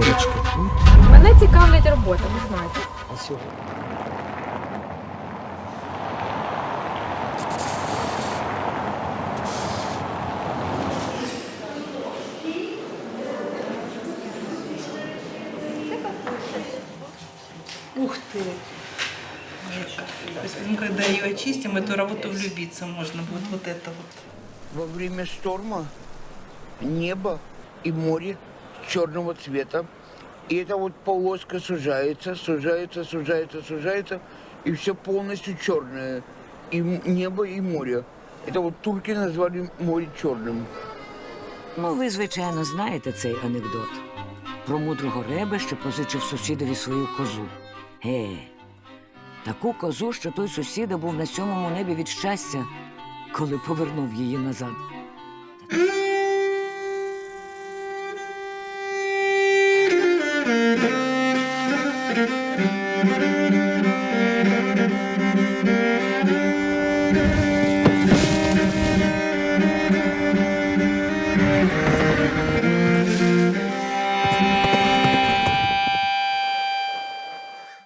дірочки. Мене цікавлять роботи, ви знаєте. А сьогодні? Ух ты! Когда ее очистим, эту работу влюбиться можно будет. Вот это вот. Во время шторма небо и море черного цвета. И эта вот полоска сужается, сужается, сужается, сужается, и все полностью черное. И м- небо, и море. Это вот турки назвали море черным. Ну, ви, звичайно, знаєте цей анекдот про мудрого реба, що позичив сусідові свою козу. Ге, таку козу, що той сусіда був на сьомому небі від щастя, коли повернув її назад. Thank